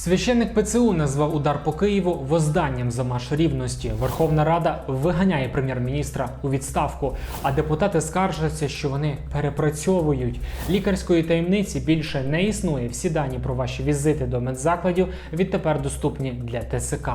Священник ПЦУ назвав удар по Києву возданням за марш рівності. Верховна Рада виганяє прем'єр-міністра у відставку, а депутати скаржаться, що вони перепрацьовують. Лікарської таємниці більше не існує. Всі дані про ваші візити до медзакладів відтепер доступні для ТСК.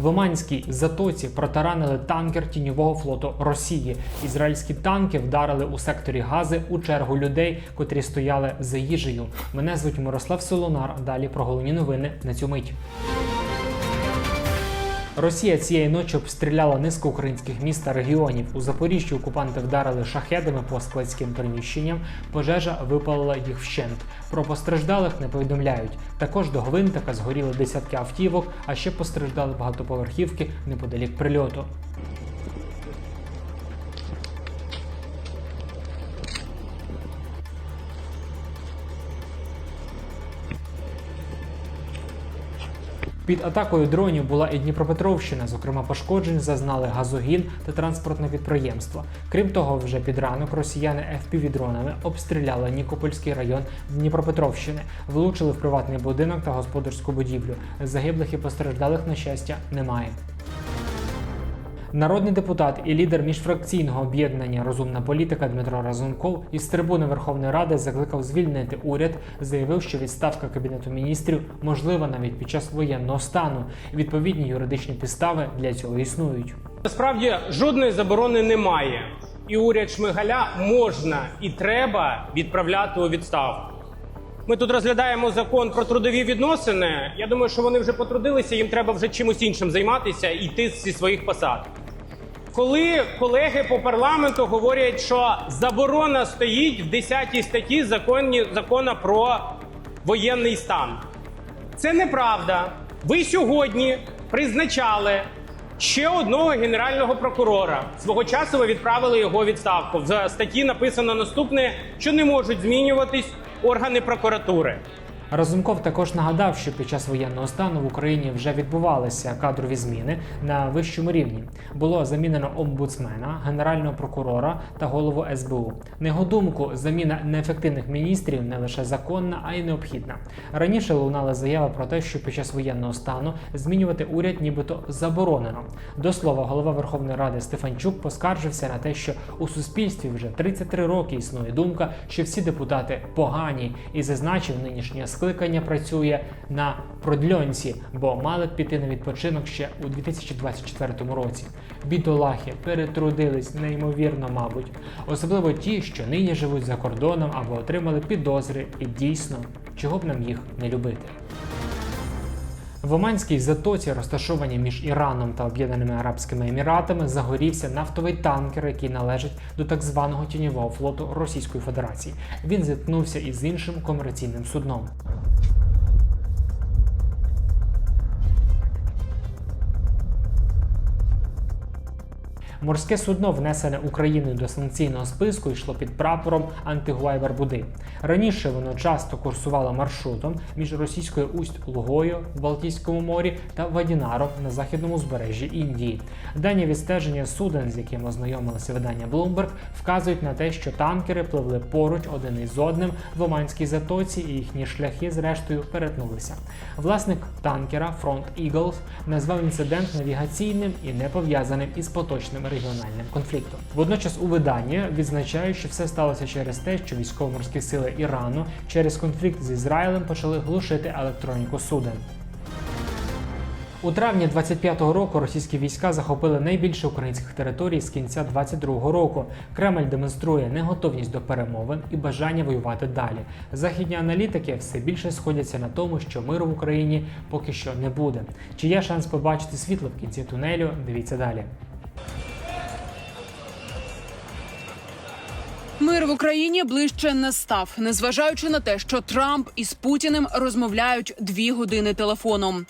В Оманській затоці протаранили танкер тіньового флоту Росії. Ізраїльські танки вдарили у секторі Гази у чергу людей, котрі стояли за їжею. Мене звуть Мирослав Солонар. Далі про головні новини на цю мить. Росія цієї ночі обстріляла низку українських міст та регіонів. У Запоріжжі окупанти вдарили шахедами по складським приміщенням. Пожежа випалила їх вщент. Про постраждалих не повідомляють. Також до Гвинтика згоріли десятки автівок, а ще постраждали багатоповерхівки неподалік прильоту. Під атакою дронів була і Дніпропетровщина. Зокрема, пошкоджень зазнали газогін та транспортне підприємство. Крім того, вже під ранок росіяни FPV-дронами обстріляли Нікопольський район Дніпропетровщини, влучили в приватний будинок та господарську будівлю. Загиблих і постраждалих на щастя немає. Народний депутат і лідер міжфракційного об'єднання Розумна політика Дмитро Разумков із трибуни Верховної Ради закликав звільнити уряд, заявив, що відставка кабінету міністрів можлива навіть під час воєнного стану. Відповідні юридичні підстави для цього існують. Насправді жодної заборони немає, і уряд Шмигаля можна і треба відправляти у відставку. Ми тут розглядаємо закон про трудові відносини. Я думаю, що вони вже потрудилися, їм треба вже чимось іншим займатися і йти зі своїх посад. Коли колеги по парламенту говорять, що заборона стоїть в 10 статті законі, закону про воєнний стан, це неправда. Ви сьогодні призначали ще одного генерального прокурора. Свого часу ви відправили його відставку. В статті написано наступне, що не можуть змінюватись органи прокуратури. Разумков також нагадав, що під час воєнного стану в Україні вже відбувалися кадрові зміни на вищому рівні. Було замінено омбудсмена, генерального прокурора та голову СБУ. На його думку, заміна неефективних міністрів не лише законна, а й необхідна. Раніше лунала заява про те, що під час воєнного стану змінювати уряд нібито заборонено. До слова, голова Верховної Ради Стефанчук поскаржився на те, що у суспільстві вже 33 роки існує думка, що всі депутати погані, і зазначив, нинішнє скликання працює на продльонці, бо мали б піти на відпочинок ще у 2024 році. Бідолахи перетрудились неймовірно, мабуть, особливо ті, що нині живуть за кордоном або отримали підозри, і дійсно, чого б нам їх не любити. В Оманській затоці, розташованій між Іраном та Об'єднаними Арабськими Еміратами, загорівся нафтовий танкер, який належить до так званого тіньового флоту Російської Федерації. Він зіткнувся із іншим комерційним судном. Морське судно, внесене Україною до санкційного списку, йшло під прапором Антигуай Барбуди. Раніше воно часто курсувало маршрутом між російською усть-Лугою в Балтійському морі та Вадінаром на західному узбережжі Індії. Дані відстеження суден, з яким ознайомилося видання Bloomberg, вказують на те, що танкери пливли поруч один із одним в Оманській затоці, і їхні шляхи, зрештою, перетнулися. Власник танкера Front Eagles назвав інцидент навігаційним і не пов'язаним із поточним регіональним конфліктом. Водночас у виданні відзначають, що все сталося через те, що військово-морські сили Ірану через конфлікт з Ізраїлем почали глушити електроніку суден. У травні 25-го року російські війська захопили найбільше українських територій з кінця 22-го року. Кремль демонструє неготовність до перемовин і бажання воювати далі. Західні аналітики все більше сходяться на тому, що миру в Україні поки що не буде. Чи є шанс побачити світло в кінці тунелю? Дивіться далі. Мир в Україні ближче не став, незважаючи на те, що Трамп із Путіним розмовляють дві години телефоном.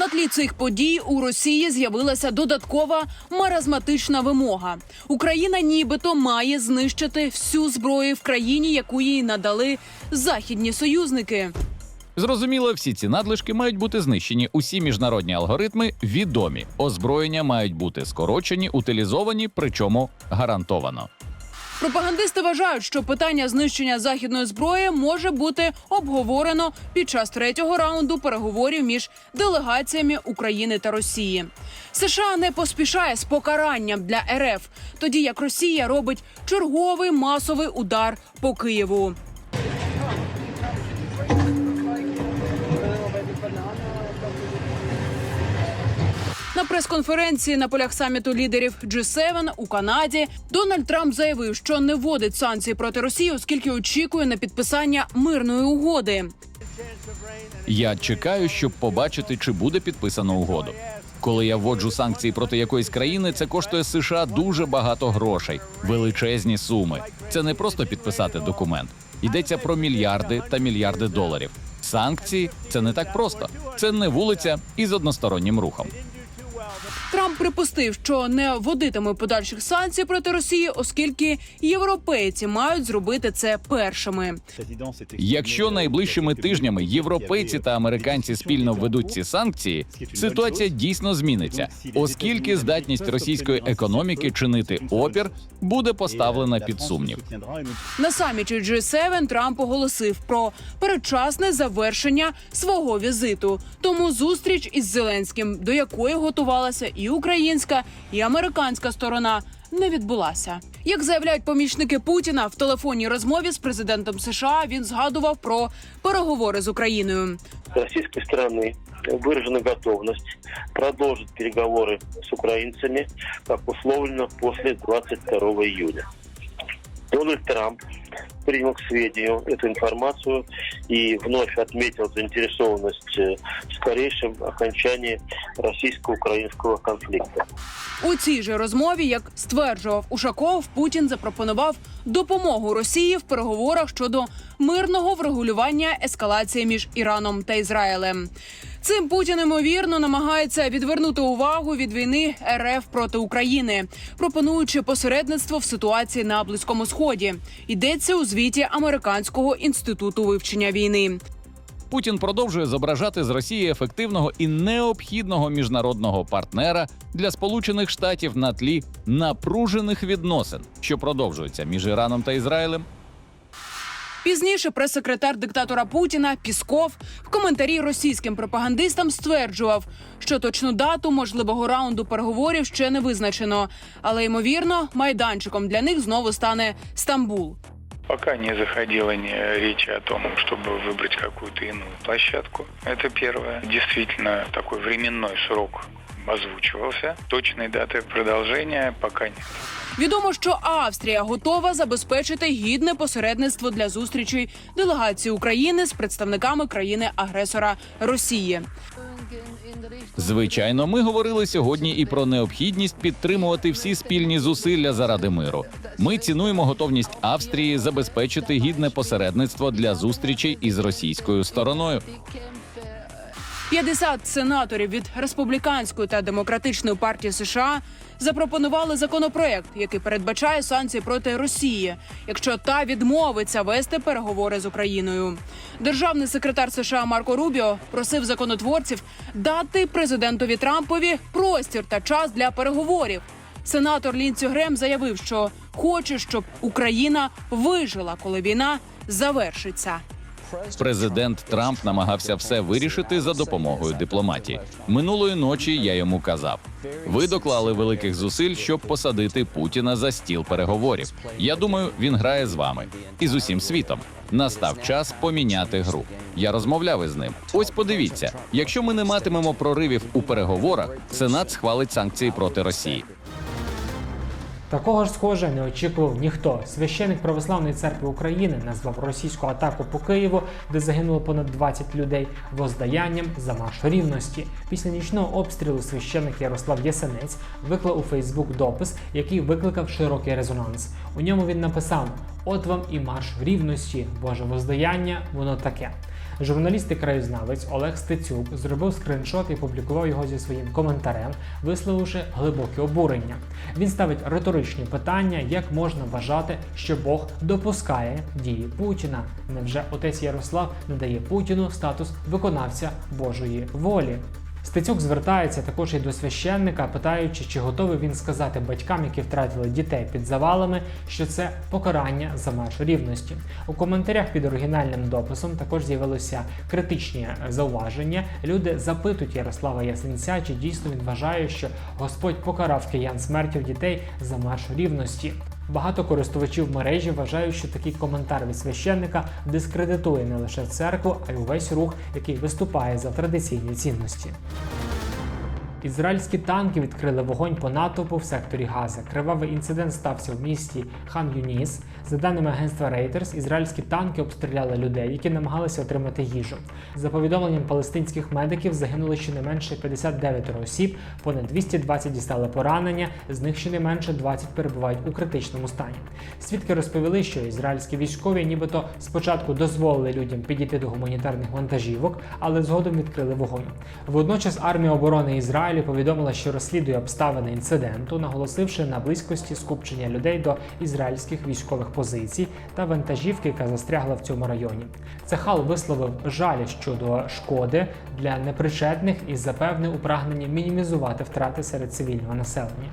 На тлі цих подій у Росії з'явилася додаткова маразматична вимога. Україна нібито має знищити всю зброю в країні, яку їй надали західні союзники. Зрозуміло, всі ці надлишки мають бути знищені. Усі міжнародні алгоритми відомі. Озброєння мають бути скорочені, утилізовані, причому гарантовано. Пропагандисти вважають, що питання знищення західної зброї може бути обговорено під час третього раунду переговорів між делегаціями України та Росії. США не поспішає з покаранням для РФ, тоді як Росія робить черговий масовий удар по Києву. На прес-конференції на полях саміту лідерів G7 у Канаді Дональд Трамп заявив, що не вводить санкції проти Росії, оскільки очікує на підписання мирної угоди. Я чекаю, щоб побачити, чи буде підписано угоду. Коли я вводжу санкції проти якоїсь країни, це коштує США дуже багато грошей, величезні суми. Це не просто підписати документ. Йдеться про мільярди та мільярди доларів. Санкції це не так просто. Це не вулиця із одностороннім рухом. Припустив, що не вводитиме подальших санкцій проти Росії, оскільки європейці мають зробити це першими. Якщо найближчими тижнями європейці та американці спільно введуть ці санкції, ситуація дійсно зміниться, оскільки здатність російської економіки чинити опір буде поставлена під сумнів. На саміті G7 Трамп оголосив про передчасне завершення свого візиту. Тому зустріч із Зеленським, до якої готувалася і українська, і американська сторона. Не відбулася, як заявляють помічники Путіна в телефонній розмові з президентом США. Він згадував про переговори з Україною. с российской стороны выражена готовность продолжить переговоры с украинцами, как условлено, после 22 июля. Дональд Трамп принял к сведению эту информацию и вновь отметил заинтересованность э, в скорейшем окончании российско-украинского конфликта. У цій же розмові, як стверджував Ушаков, Путін запропонував допомогу Росії в переговорах щодо мирного врегулювання ескалації між Іраном та Ізраїлем. Цим Путін ймовірно намагається відвернути увагу від війни РФ проти України, пропонуючи посередництво в ситуації на близькому сході. Йдеться у звіті американського інституту вивчення війни. Путін продовжує зображати з Росії ефективного і необхідного міжнародного партнера для Сполучених Штатів на тлі напружених відносин, що продовжуються між Іраном та Ізраїлем. Пізніше прес-секретар диктатора Путіна Пісков в коментарі російським пропагандистам стверджував, що точну дату можливого раунду переговорів ще не визначено, але ймовірно, майданчиком для них знову стане Стамбул. Пока не заходила ни речи о том, чтобы выбрать какую-то иную площадку. Это первое. Действительно, такой временной срок озвучивался. Точной даты продолжения пока нет. Відомо, що Австрія готова забезпечити гідне посередництво для зустрічей делегації України з представниками країни-агресора Росії. Звичайно, ми говорили сьогодні і про необхідність підтримувати всі спільні зусилля заради миру. Ми цінуємо готовність Австрії забезпечити гідне посередництво для зустрічей із російською стороною. 50 сенаторів від республіканської та демократичної партії США запропонували законопроект, який передбачає санкції проти Росії, якщо та відмовиться вести переговори з Україною. Державний секретар США Марко Рубіо просив законотворців дати президентові Трампові простір та час для переговорів. Сенатор Лінці Грем заявив, що хоче, щоб Україна вижила, коли війна завершиться. Президент Трамп намагався все вирішити за допомогою дипломатії. Минулої ночі я йому казав: ви доклали великих зусиль, щоб посадити Путіна за стіл переговорів. Я думаю, він грає з вами і з усім світом. Настав час поміняти гру. Я розмовляв із ним. Ось подивіться: якщо ми не матимемо проривів у переговорах, Сенат схвалить санкції проти Росії. Такого ж схоже не очікував ніхто. Священик Православної церкви України назвав російську атаку по Києву, де загинуло понад 20 людей, воздаянням за марш рівності. Після нічного обстрілу священик Ярослав Ясенець виклав у Фейсбук допис, який викликав широкий резонанс. У ньому він написав: От вам і марш рівності, Боже воздаяння, воно таке. Журналіст і краєзнавець Олег Стецюк зробив скриншот і публікував його зі своїм коментарем, висловивши глибоке обурення. Він ставить риторичні питання, як можна вважати, що Бог допускає дії Путіна. Невже отець Ярослав надає Путіну статус виконавця Божої волі? Стецюк звертається також і до священника, питаючи, чи готовий він сказати батькам, які втратили дітей під завалами, що це покарання за марш рівності. У коментарях під оригінальним дописом також з'явилися критичні е, зауваження. Люди запитують Ярослава Ясенця, чи дійсно він вважає, що Господь покарав киян смертю дітей за марш рівності. Багато користувачів мережі вважають, що такий коментар від священника дискредитує не лише церкву, а й увесь рух, який виступає за традиційні цінності. Ізраїльські танки відкрили вогонь по натовпу в секторі Газа. Кривавий інцидент стався в місті Хан Юніс. За даними агентства Reuters, ізраїльські танки обстріляли людей, які намагалися отримати їжу. За повідомленням палестинських медиків загинули щонайменше 59 осіб, понад 220 дістали поранення, з них щонайменше 20 перебувають у критичному стані. Свідки розповіли, що ізраїльські військові нібито спочатку дозволили людям підійти до гуманітарних вантажівок, але згодом відкрили вогонь. Водночас армія оборони Ізраїлю повідомила, що розслідує обставини інциденту, наголосивши на близькості скупчення людей до ізраїльських військових позицій та вантажівки, яка застрягла в цьому районі. Цехал висловив жаль щодо шкоди для непричетних і запевнив у прагненні мінімізувати втрати серед цивільного населення.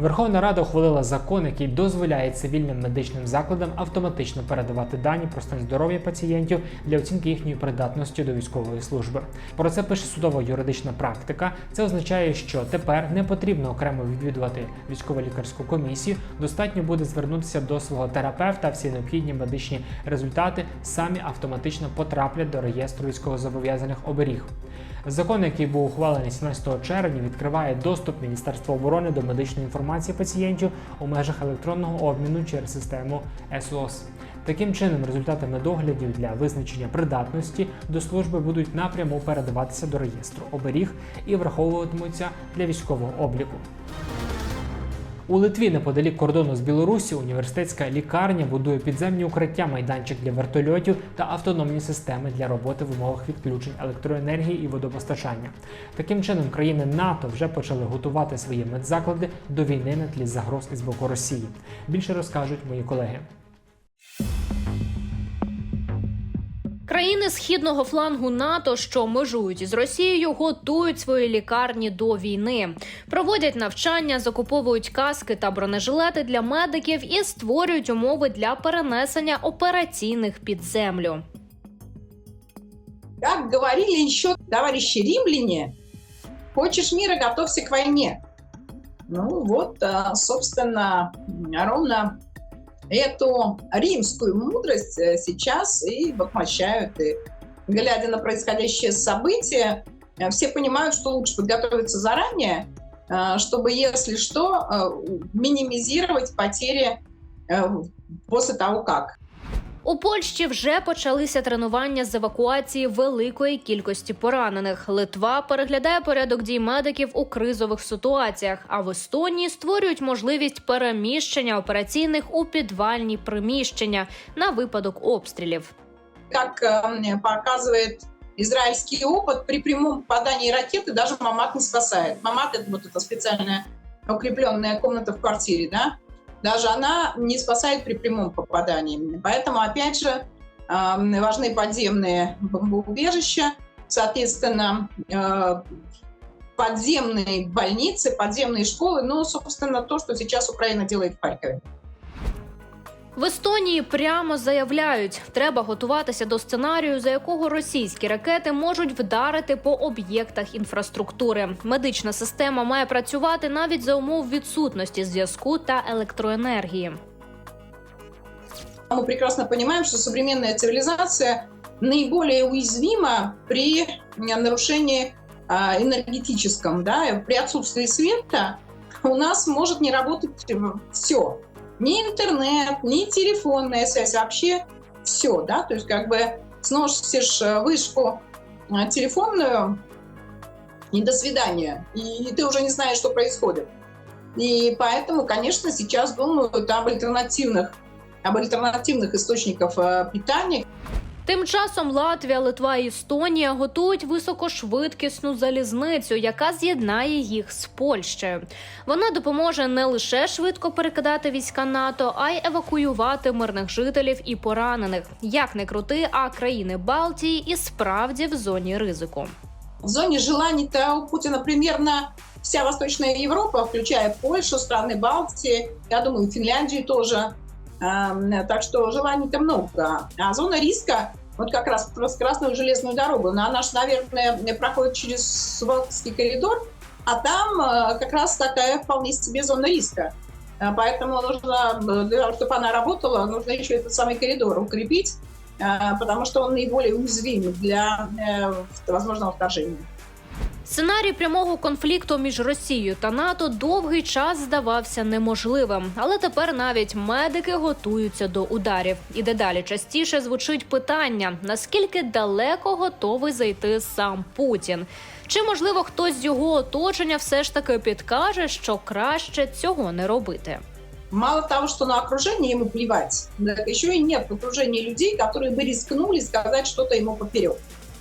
Верховна Рада ухвалила закон, який дозволяє цивільним медичним закладам автоматично передавати дані про стан здоров'я пацієнтів для оцінки їхньої придатності до військової служби. Про це пише судова юридична практика. Це означає, що тепер не потрібно окремо відвідувати військово-лікарську комісію. Достатньо буде звернутися до свого терапевта. Всі необхідні медичні результати самі автоматично потраплять до реєстру військовозобов'язаних оберіг. Закон, який був ухвалений 17 червня, відкриває доступ Міністерства оборони до медичної інформації пацієнтів у межах електронного обміну через систему СОС. Таким чином, результатами доглядів для визначення придатності до служби будуть напряму передаватися до реєстру оберіг і враховуватимуться для військового обліку. У Литві неподалік кордону з Білорусі університетська лікарня будує підземні укриття, майданчик для вертольотів та автономні системи для роботи в умовах відключень електроенергії і водопостачання. Таким чином, країни НАТО вже почали готувати свої медзаклади до війни на тлі загроз із боку Росії. Більше розкажуть мої колеги. Країни східного флангу НАТО, що межують із Росією, готують свої лікарні до війни, проводять навчання, закуповують каски та бронежилети для медиків і створюють умови для перенесення операційних під землю. Как говорили еще товарищи римляне, хочешь мира, готовься к войне. Ну вот, а, собственно, ровно эту римскую мудрость э, сейчас и воплощают. И глядя на происходящее событие, э, все понимают, что лучше подготовиться заранее, э, чтобы, если что, минимизировать потери после того, как. У Польщі вже почалися тренування з евакуації великої кількості поранених. Литва переглядає порядок дій медиків у кризових ситуаціях. А в Естонії створюють можливість переміщення операційних у підвальні приміщення на випадок обстрілів. как э, показывает израильский опыт, при прямом попадании ракеты даже мамат не спасает. Мамат — это вот эта специальная укрепленная комната в квартире, да? Даже она не спасает при прямом попадании. Поэтому, опять же, э, важны подземные бомбоубежища, соответственно, э, подземные больницы, подземные школы, ну, собственно, то, что сейчас Украина делает в Харькове. В Естонії прямо заявляють, треба готуватися до сценарію, за якого російські ракети можуть вдарити по об'єктах інфраструктури. Медична система має працювати навіть за умов відсутності зв'язку та електроенергії. Мы прекрасно понимаем, что современная цивилизация наиболее уязвима при э, нарушении а, энергетическом. Да? При отсутствии света у нас может не работать все. Ни интернет, ни телефонная связь, вообще все. Да? То есть как бы сносишь э, вышку э, телефонную, и до свидания. И ты уже не знаешь, что происходит. И поэтому, конечно, сейчас думают об альтернативных об альтернативных источниках э, питания. Тим часом Латвія, Литва і Естонія готують високошвидкісну залізницю, яка з'єднає їх з Польщею. Вона допоможе не лише швидко перекидати війська НАТО, а й евакуювати мирних жителів і поранених. Як не крути, а країни Балтії і справді в зоні ризику. В зоне желаний-то у Путина примерно вся Восточная Европа, включая Польшу, страны Балтии, я думаю, Финляндию тоже. Эм, Так что желаний-то много. А зона риска, вот как раз про Красную железную дорогу, но она же, наверное, проходит через Сувалковский коридор, а там э, как раз такая вполне себе зона риска. Э, Поэтому нужно, э, для того, чтобы она работала, нужно еще этот самый коридор укрепить, потому что он наиболее уязвим для возможного вторжения. Сценарій прямого конфлікту між Росією та НАТО довгий час здавався неможливим, але тепер навіть медики готуються до ударів. І дедалі частіше звучить питання: наскільки далеко готовий зайти сам Путін? Чи можливо хтось з його оточення все ж таки підкаже, що краще цього не робити? Мало того, что на окружение ему плевать, так еще и нет в окружении людей, которые бы рискнули сказать что-то ему поперек.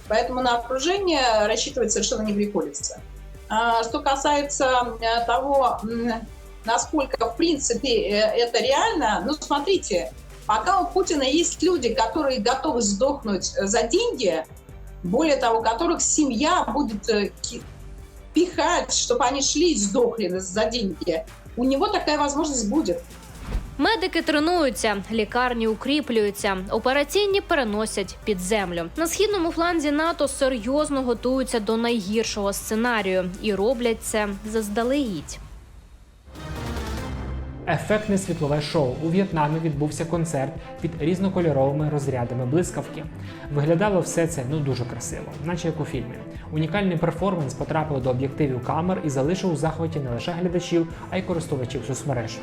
Поэтому на окружение рассчитывать совершенно не приходится. А, Что касается э, того, насколько в принципе э, это реально, ну смотрите, пока у Путина есть люди, которые готовы сдохнуть за деньги, более того, которых семья будет э, пихать, чтобы они шли и сдохли за деньги, у него такая возможность будет. Медики тренуються, лікарні укріплюються, операційні переносять під землю. На східному фланзі НАТО серйозно готуються до найгіршого сценарію і роблять це заздалегідь. Ефектне світлове шоу у В'єтнамі відбувся концерт під різнокольоровими розрядами блискавки. Виглядало все це ну дуже красиво, наче як у фільмі. Унікальний перформанс потрапив до об'єктивів камер і залишив у захваті не лише глядачів, а й користувачів соцмереж.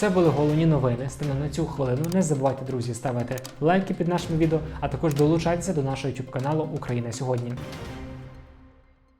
Це були головні новини. Стане на цю хвилину. Не забувайте, друзі, ставити лайки під нашими відео, а також долучайтеся до нашого YouTube каналу Україна сьогодні.